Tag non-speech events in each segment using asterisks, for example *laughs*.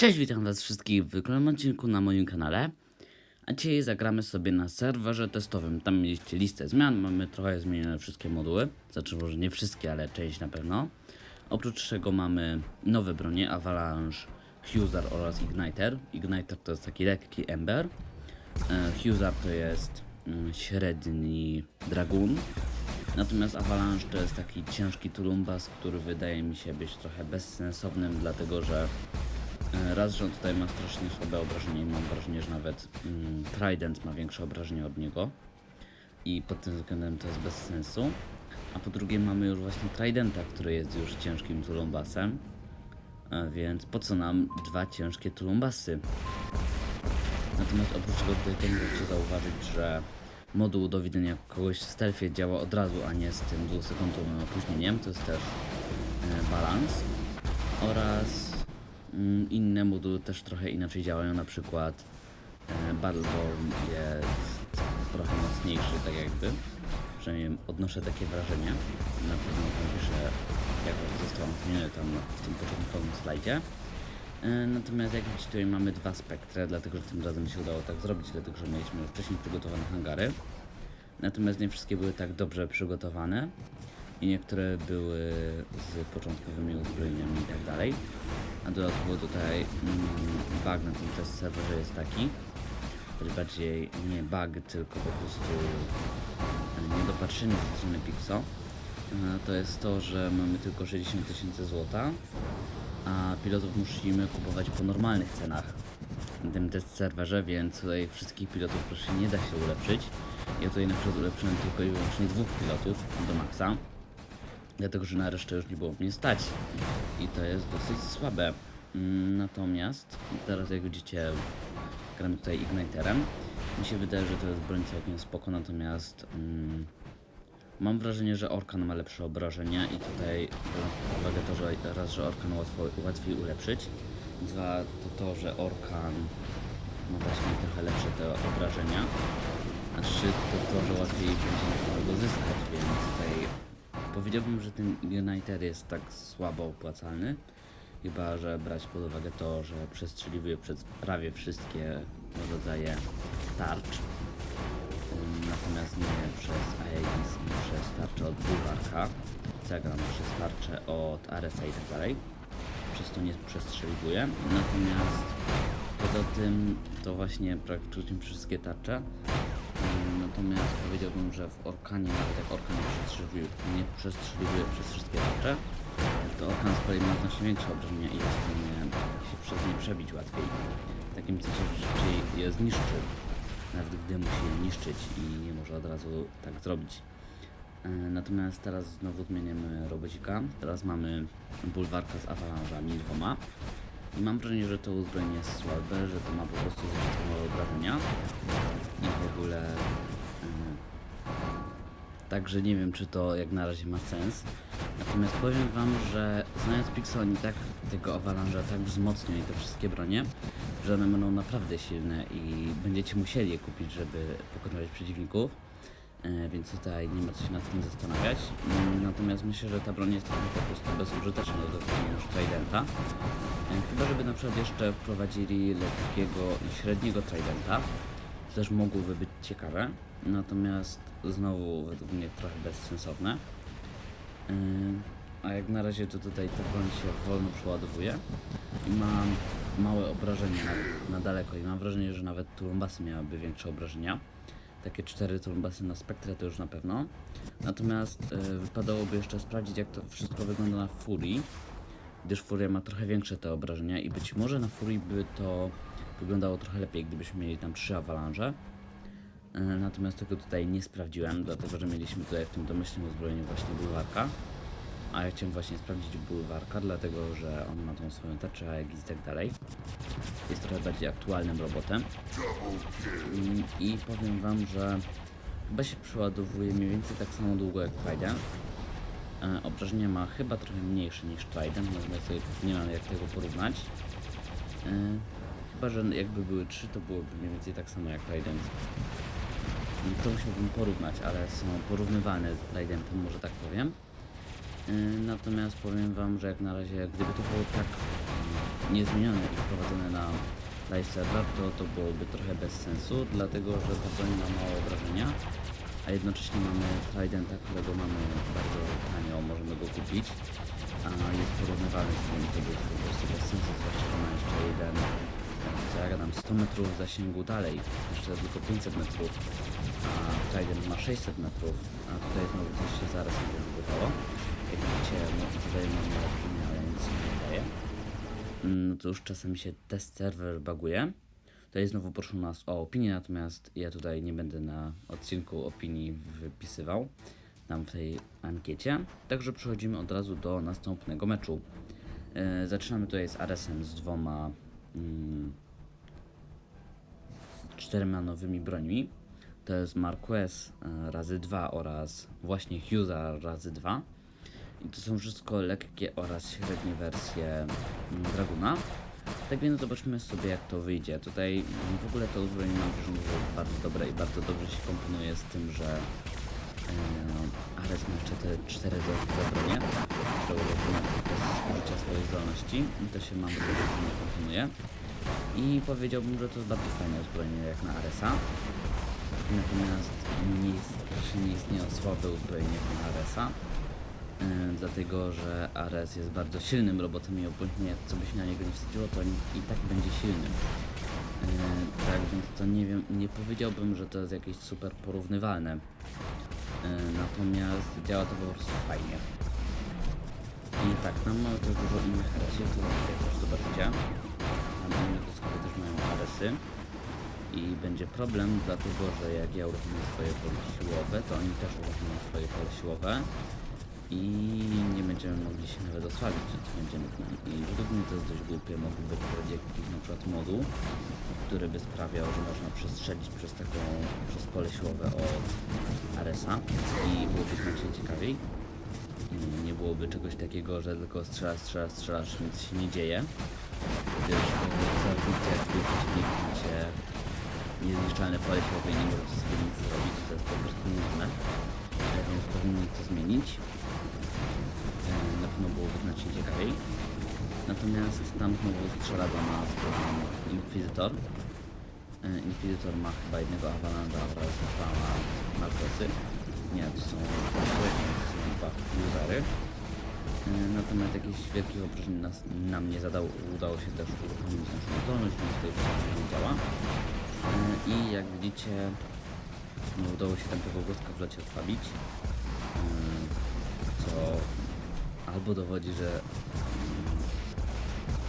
Cześć, witam was wszystkich w kolejnym odcinku na moim kanale. A dzisiaj zagramy sobie na serwerze testowym. Tam mieliście listę zmian, mamy trochę zmienione wszystkie moduły. Znaczy może nie wszystkie, ale część na pewno. Oprócz czego mamy nowe bronie, Avalanche, Husar oraz Igniter. Igniter to jest taki lekki Ember. E, Husar to jest mm, średni Dragoon. Natomiast Avalanche to jest taki ciężki Tulumbas, który wydaje mi się być trochę bezsensownym, dlatego że raz, że on tutaj ma strasznie słabe obrażenie i mam wrażenie, że nawet mm, Trident ma większe obrażenie od niego i pod tym względem to jest bez sensu. A po drugie mamy już właśnie Tridenta, który jest już ciężkim Tulumbasem, e, więc po co nam dwa ciężkie Tulumbasy? Natomiast oprócz tego tutaj też możecie zauważyć, że moduł do widzenia kogoś w stealthie działa od razu, a nie z tym dwusekundowym opóźnieniem. To jest też e, balans. Oraz inne moduły też trochę inaczej działają, na przykład e, Battleborn jest trochę mocniejszy, tak jakby. Przynajmniej odnoszę takie wrażenie. Na pewno tam piszę, jak został on zmieniony tam w tym początkowym slajdzie. E, Natomiast jak widzicie tutaj mamy dwa spektry, dlatego że tym razem się udało tak zrobić, dlatego że mieliśmy wcześniej przygotowane hangary. Natomiast nie wszystkie były tak dobrze przygotowane i niektóre były z początkowymi uzbrojeniami i tak dalej. A dodatkowo tutaj mm, bug na tym test serwerze jest taki, choć bardziej nie bug, tylko po prostu e, niedopatrzenie ze strony Pixo. E, To jest to, że mamy tylko 60 tysięcy złota, a pilotów musimy kupować po normalnych cenach na tym test serwerze, więc tutaj wszystkich pilotów proszę nie da się ulepszyć. Ja tutaj na przykład ulepszyłem tylko i wyłącznie dwóch pilotów do maksa, dlatego że na resztę już nie było mnie stać i to jest dosyć słabe. Mm, Natomiast teraz jak widzicie gramy tutaj Igniterem. Mi się wydaje, że to jest broń całkiem spoko, natomiast mm, Mam wrażenie, że Orkan ma lepsze obrażenia i tutaj biorąc pod uwagę to, że raz, że Orkan łatwo, łatwiej ulepszyć, dwa to to, że Orkan ma właśnie trochę lepsze te obrażenia, a trzy to to, że łatwiej będzie go zyskać, więc tutaj powiedziałbym, że ten Uniter jest tak słabo opłacalny, chyba że brać pod uwagę to, że przestrzeliwuje przez prawie wszystkie rodzaje tarcz, natomiast nie przez Aegis i przez tarczę od Bulwarka. Zagram przez tarczę od Aresa i tak dalej. Przez to nie przestrzeliwuję. Natomiast poza tym to właśnie praktycznie wszystkie tarcze. Natomiast powiedziałbym, że w Orkanie, nawet jak Orkan nie przestrzeliwuje, nie przestrzeliwuje przez wszystkie tarcze, to Orkan z kolei ma znacznie większe obrażenia i jest stanie się przez nie przebić łatwiej. W takim sensie, że szybciej je zniszczy nawet gdy musi je niszczyć i nie może od razu tak zrobić. E, Natomiast teraz znowu zmieniamy robocika. Teraz mamy bulwarka z awalanżami dwoma. I mam wrażenie, że to uzbrojenie jest słabe, że to ma po prostu zbyt małe obrażenia. I w ogóle... e, Także nie wiem, czy to jak na razie ma sens. Natomiast powiem wam, że znając Pixel, oni tak tego awalanża tak wzmocnią i te wszystkie bronie, że one będą naprawdę silne i będziecie musieli je kupić, żeby pokonywać przeciwników. E, więc tutaj nie ma co się nad tym zastanawiać. Mm, Natomiast myślę, że ta broń jest trochę po prostu bezużyteczna do zrobienia już Tridenta. E, Chyba, żeby na przykład jeszcze wprowadzili lekkiego i średniego Tridenta. To też mogłoby być ciekawe. Natomiast znowu według mnie trochę bezsensowne. Yy, A jak na razie to tutaj ta broń się wolno przeładowuje i mam małe obrażenia na, na daleko i mam wrażenie, że nawet turumbasy miałyby większe obrażenia. Takie cztery turumbasy na spektrę to już na pewno. Natomiast yy, wypadałoby jeszcze sprawdzić jak to wszystko wygląda na Furii, gdyż Furia ma trochę większe te obrażenia i być może na Furii by to wyglądało trochę lepiej, gdybyśmy mieli tam trzy awalanże. E, Natomiast tego tutaj nie sprawdziłem, dlatego że mieliśmy tutaj w tym domyślnym uzbrojeniu właśnie bulwarka. A ja chciałem właśnie sprawdzić bulwarka, dlatego że on ma tą swoją tarczę, Aegis i tak dalej. Jest trochę bardziej aktualnym robotem. Mm, I powiem wam, że chyba się przeładowuje mniej więcej tak samo długo jak Trident. E, Obrażenia ma chyba trochę mniejsze niż Trident, natomiast nie mam jak tego porównać. E, Chyba, że jakby były trzy, to byłoby mniej więcej tak samo jak Trident. I To musiałbym porównać, ale są porównywalne z Tridentem, może tak powiem. Yy, Natomiast powiem wam, że jak na razie, gdyby to było tak niezmienione i wprowadzone na live server, to to byłoby trochę bez sensu, dlatego że ta broń ma mało obrażenia, a jednocześnie mamy Tridenta, którego mamy bardzo tanio, możemy go kupić, a jest porównywalny z tym, to jest po prostu bez sensu, zwłaszcza, że ma jeszcze jeden, co ja gadam, 100 metrów zasięgu dalej, jeszcze tylko 500 metrów, Trident ma 600 metrów, a tutaj znowu coś się zaraz będzie wybuchało. Jak widzicie, no, zadaje nam obrażenia, ale nic nie daje. Mm, No już czasami się test serwer baguje. Tutaj znowu proszę nas o opinię, natomiast ja tutaj nie będę na odcinku opinii wypisywał tam w tej ankiecie. Także przechodzimy od razu do następnego meczu. E, zaczynamy tutaj z Aresem z dwoma z czterema nowymi brońmi. To jest Marquez razy 2 oraz właśnie Husa razy 2. I to są wszystko lekkie oraz średnie wersje mm, Draguna. Tak więc zobaczmy sobie jak to wyjdzie. Tutaj w ogóle to uzbrojenie mam wrażenie, że jest bardzo dobre i bardzo dobrze się komponuje z tym, że e, Ares ma jeszcze te cztery dodatkowe bronie, które uruchamia podczas użycia swojej zdolności. I to się mam wrażenie, komponuje. I powiedziałbym, że to jest bardzo fajne uzbrojenie jak na Aresa. Natomiast nie jest, nie istnieją słabe uzbrojenie Aresa. Yy, dlatego, że Ares jest bardzo silnym robotem i obojętnie co by się na niego nie wsadziło, to i tak będzie silnym. Yy, tak więc to nie wiem, nie powiedziałbym, że to jest jakieś super porównywalne. Yy, natomiast działa to po prostu fajnie. I tak, tam mamy też dużo innych Aresów, to też zobaczycie. Tam inne też mają Aresy. I będzie problem, dlatego że jak ja uruchomię swoje pole siłowe, to oni też uruchomią swoje pole siłowe i nie będziemy mogli się nawet osłabić, więc będziemy I według mnie to jest dość głupie, mogliby wprowadzić jakiś na przykład moduł, który by sprawiał, że można przestrzelić przez taką, przez pole siłowe od Aresa i byłoby znacznie ciekawiej. Nie byłoby czegoś takiego, że tylko strzelasz, strzelasz, strzelasz, nic się nie dzieje. Gdyż zarówno jak wy przeciwnik macie niezniszczalne pole siłowe nie możecie sobie nic zrobić, to jest po prostu nudne. E, Więc powinni to zmienić. E, Na pewno byłoby znacznie ciekawiej. Natomiast tam znowu strzela do nas Inquisitor. E, Inquisitor ma chyba jednego Avalanda oraz dwa Marquesy. Nie, to są średnie, to są dwa usery. Natomiast jakichś wielkich obrażeń nas, nam nie zadał. Udało się też uruchomić naszą zdolność, więc tutaj wszystko działa. E, I jak widzicie, nie udało się tam tego gostka w locie osłabić. Yy, Co albo dowodzi, że mm,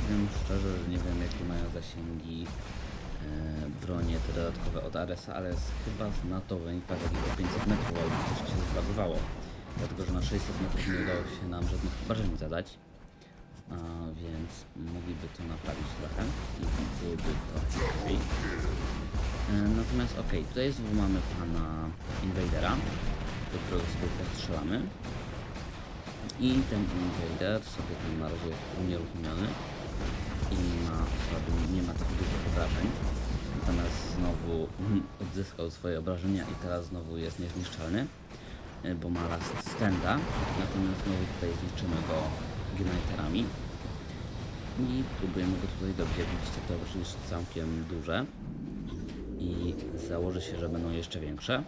powiem szczerze, że nie wiem jakie mają zasięgi yy, bronie te dodatkowe od Aresa, ale chyba na to wynika z jakiego 500 metrów albo coś się zbagowało. Dlatego, że na 600 metrów nie udało się nam żadnych obrażeń zadać. Więc mogliby to naprawić trochę i byłoby to lepiej. E, Natomiast okej, tutaj znowu mamy pana Invadera, do którego sobie postrzelamy. I ten Invader sobie tam na razie jest unieruchomiony i ma nie ma tak dużo obrażeń. Natomiast znowu *laughs* odzyskał swoje obrażenia i teraz znowu jest niezniszczalny, e, bo ma last standa. Natomiast znowu tutaj zniszczymy go Igniterami. I próbujemy go tutaj dobić. Jak widzicie, te obrażenia są całkiem duże i założy się, że będą jeszcze większe.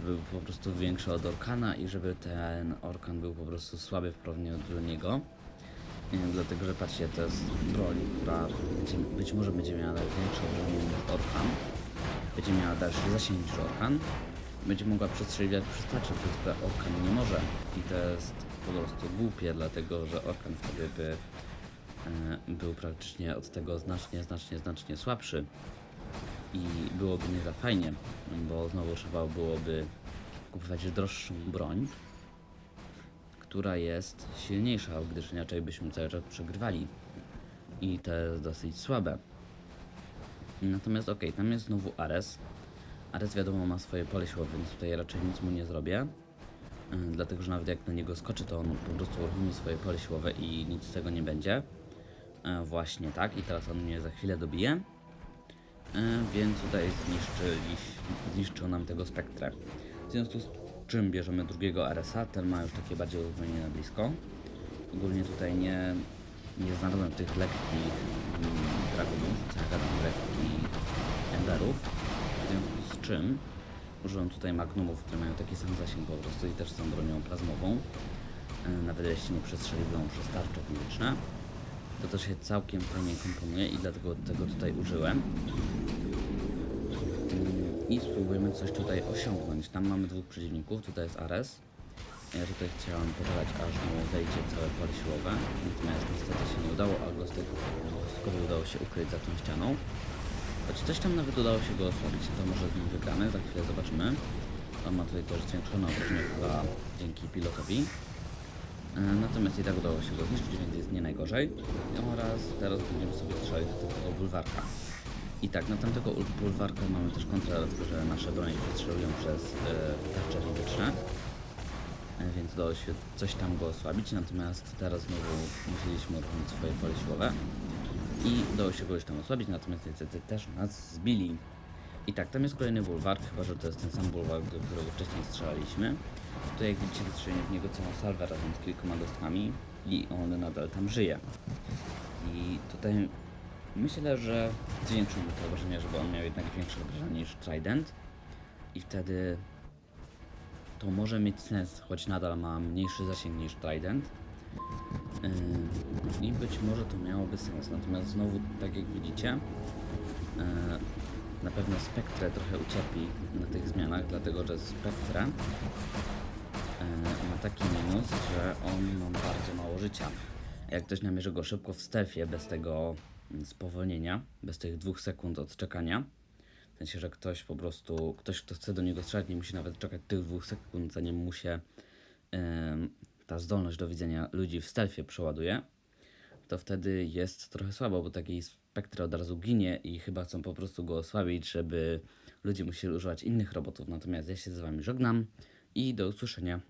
Żeby był po prostu większy od Orkana i żeby ten Orkan był po prostu słaby w porównaniu do niego. Nie, dlatego, że patrzcie, to jest broń, która będzie, być może będzie miała większe obrażenie niż Orkan. Będzie miała dalszy zasięg niż Orkan. Będzie mogła przestrzeliwać przystacze, przez które Orkan nie może. I to jest po prostu głupie, dlatego że Orkan wtedy by e, był praktycznie od tego znacznie, znacznie, znacznie słabszy i byłoby nie za fajnie, bo znowu trzeba byłoby kupować droższą broń, która jest silniejsza, gdyż inaczej byśmy cały czas przegrywali i to jest dosyć słabe. Natomiast okej, tam jest znowu Ares. Ares wiadomo ma swoje pole siłowe, więc tutaj raczej nic mu nie zrobię. Yy, Dlatego, że nawet jak na niego skoczy, to on po prostu uruchomi swoje pole siłowe i nic z tego nie będzie. E, Właśnie tak, i teraz on mnie za chwilę dobije. E, więc tutaj zniszczył nam tego spektrę. W związku z czym bierzemy drugiego RSA, ten ma już takie bardziej uzbrojenie na blisko. Ogólnie tutaj nie, nie znalazłem tych lekkich mm, dragonów, co ja gadam, lekkich emberów, w związku z czym użyłem tutaj magnumów, które mają taki sam zasięg po prostu i też są bronią plazmową, e, nawet jeśli nie przestrzeliwują przez tarcze fizyczne. To też się całkiem fajnie komponuje i dlatego tego tutaj użyłem. I spróbujemy coś tutaj osiągnąć. Tam mamy dwóch przeciwników, tutaj jest Ares. Ja tutaj chciałem poczekać aż mu zejdzie całe pole siłowe, natomiast niestety się nie udało, a Gostek, Gostkowi udało się ukryć za tą ścianą. Choć coś tam nawet udało się go osłabić, to może z nim wygramy, za chwilę zobaczymy. On ma tutaj też zwiększone obrażenia chyba dzięki pilotowi. E, Natomiast i tak udało się go zniszczyć, więc jest nie najgorzej. Oraz teraz będziemy sobie strzelać do tego bulwarka. I tak, na tamtego ul- bulwarka mamy też kontrę, dlatego że nasze bronie przestrzelują przez e, tarcze fizyczne. E, Więc udało się coś tam go osłabić, natomiast teraz znowu musieliśmy uruchomić swoje pole siłowe. I udało się go już tam osłabić, natomiast niestety też nas zbili. I tak, tam jest kolejny bulwark, chyba że to jest ten sam bulwark, do którego wcześniej strzelaliśmy. Tutaj jak widzicie wystrzeliłem w niego całą salwę razem z kilkoma gostkami i on nadal tam żyje. I tutaj myślę, że zwiększył mu to obrażenia, żeby on miał jednak większe obrażenia niż Trident. I wtedy to może mieć sens, choć nadal ma mniejszy zasięg niż Trident. Yy, I być może to miałoby sens. Natomiast znowu, tak jak widzicie, yy, na pewno Spectre trochę ucierpi na tych zmianach, dlatego że Spectre yy, ma taki minus, że on ma bardzo mało życia. Jak ktoś namierzy go szybko w bez tego mm, spowolnienia, bez tych dwóch sekund odczekania, w sensie, że ktoś po prostu, ktoś kto chce do niego strzelać, nie musi nawet czekać tych dwóch sekund, zanim mu się ta zdolność do widzenia ludzi w stealthie przeładuje, to wtedy jest trochę słabo, bo taki spektr od razu ginie i chyba chcą po prostu go osłabić, żeby ludzie musieli używać innych robotów. Natomiast ja się z wami żegnam i do usłyszenia.